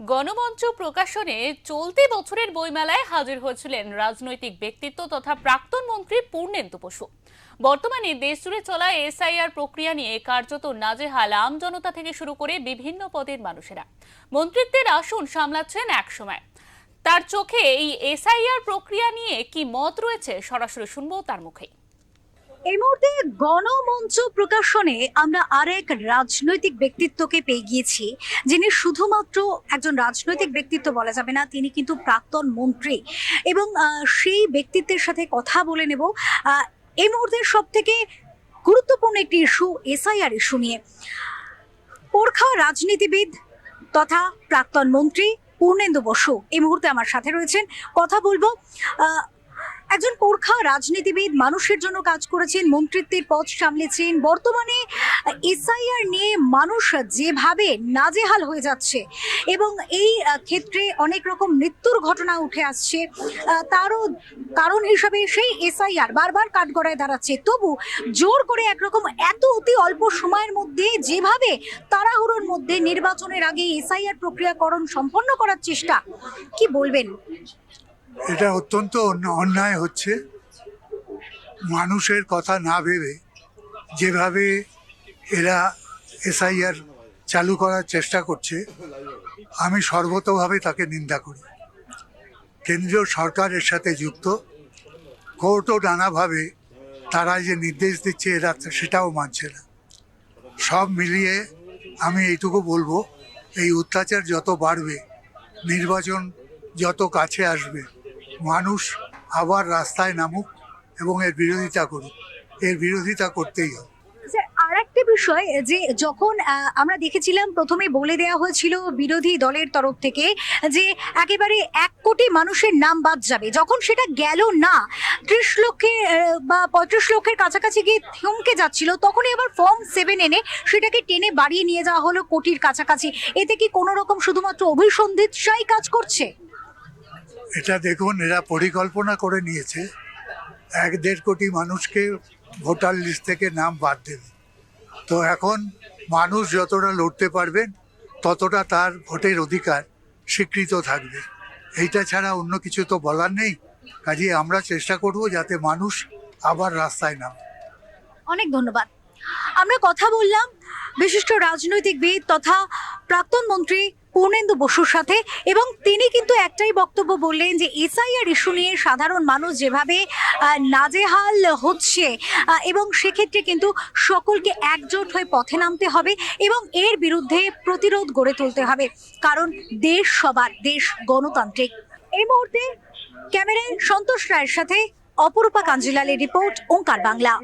গণমঞ্চ প্রকাশনে চলতি বছরের বইমেলায় হাজির হয়েছিলেন রাজনৈতিক ব্যক্তিত্ব তথা প্রাক্তন মন্ত্রী পূর্ণেন্দু বসু। বর্তমানে দেশজুড়ে চলা এসআইআর প্রক্রিয়া নিয়ে কার্যত নাজেহাল আম জনতা থেকে শুরু করে বিভিন্ন পদের মানুষেরা। মন্ত্রিত্বের আসন সামলাচ্ছেন একসময় তার চোখে এই এসআইআর প্রক্রিয়া নিয়ে কি মত রয়েছে সরাসরি শুনব তার মুখেই। এই মুহূর্তে গণমঞ্চ প্রকাশনে আমরা আরেক রাজনৈতিক ব্যক্তিত্বকে পেয়ে গিয়েছি, যিনি শুধুমাত্র একজন রাজনৈতিক ব্যক্তিত্ব বলা যাবে না, তিনি কিন্তু প্রাক্তন মন্ত্রী। এবং সেই ব্যক্তিত্বের সাথে কথা বলে নেব। এই মুহূর্তের সব থেকে গুরুত্বপূর্ণ একটি ইস্যু, এসআইআর ইস্যু নিয়ে। পোরখা রাজনীতিবিদ তথা প্রাক্তন মন্ত্রী পূর্ণেন্দু বসু এই মুহূর্তে আমার সাথে রয়েছেন। কথা বলব একজন পোরখা রাজনীতিবিদ মানুষের জন্য কাজ করেছেন, মন্ত্রিত্বের পদ সামলেছেন। বর্তমানে এসআইআর নিয়ে মানুষ যেভাবে নাজেহাল হয়ে যাচ্ছে এবং এই ক্ষেত্রে অনেক রকম মৃত্যুর ঘটনা উঠে আসছে, তারও কারণ হিসাবে সেই এসআইআর বারবার কাঠগড়ায় দাঁড়াচ্ছে। তবু জোর করে একরকম এত অতি অল্প সময়ের মধ্যে যেভাবে তাড়াহুড়োর মধ্যে নির্বাচনের আগে এসআইআর প্রক্রিয়াকরণ সম্পন্ন করার চেষ্টা, কি বলবেন? এটা অত্যন্ত অন্য- অন্যায় হচ্ছে। মানুষের কথা না ভেবে যেভাবে এরা এসআইআর চালু করার চেষ্টা করছে, আমি সর্বতভাবে তাকে নিন্দা করি। কেন্দ্রীয় সরকারের সাথে যুক্ত, কোর্টও নানাভাবে তারা যে নির্দেশ দিচ্ছে এরা সেটাও মানছে না। সব মিলিয়ে আমি এইটুকু বলব, এই অত্যাচার যত বাড়বে, নির্বাচন যত কাছে আসবে মানুষ আবার রাস্তায় নামুক এবং এর বিরোধিতা করুক। এর বিরোধিতা করতেই হবে। স্যার আর একটা বিষয়, যে যখন আমরা দেখেছিলাম প্রথমে বলে দেওয়া হয়েছিল বিরোধী দলের তরফ থেকে যে একেবারে এক কোটি মানুষের নাম বাদ যাবে। যখন সেটা গেল না, ত্রিশ লক্ষের বা পঁয়ত্রিশ লক্ষের কাছাকাছি গিয়ে থমকে যাচ্ছিল, তখনই আবার ফর্ম সেভেন এনে সেটাকে টেনে বাড়িয়ে নিয়ে যাওয়া হলো কোটির কাছাকাছি। এতে কি কোনো রকম শুধুমাত্র অভিসন্ধিৎসাই কাজ করছে? এটা দেখুন, এরা পরিকল্পনা করে নিয়েছে। এক দেড় কোটি মানুষকে ভোটার লিস্ট থেকে নাম বাদ দেবে। তো এখন মানুষ যতটা লড়তে পারবেন, ততটা তার ভোটের অধিকার স্বীকৃত থাকবে। এইটা ছাড়া অন্য কিছু তো বলার নেই। কাজে আমরা চেষ্টা করব যাতে মানুষ আবার রাস্তায় নামে। অনেক ধন্যবাদ। আমরা কথা বললাম বিশিষ্ট রাজনৈতিকবিদ তথা প্রাক্তন মন্ত্রী পূর্ণেন্দু বসুর সাথে এবং তিনি কিন্তু একটাই বক্তব্য বললেন যে এসআইআর ইস্যু নিয়ে সাধারণ মানুষ যেভাবে নাজেহাল হচ্ছে এবং সেক্ষেত্রে কিন্তু সকলকে একজোট হয়ে পথে নামতে হবে এবং এর বিরুদ্ধে প্রতিরোধ গড়ে তুলতে হবে। কারণ দেশ সবার, দেশ গণতান্ত্রিক। এই মুহূর্তে ক্যামেরায় সন্তোষ রায়ের সাথে অপরূপা কাঞ্জিলালের রিপোর্ট, ওঙ্কার বাংলা।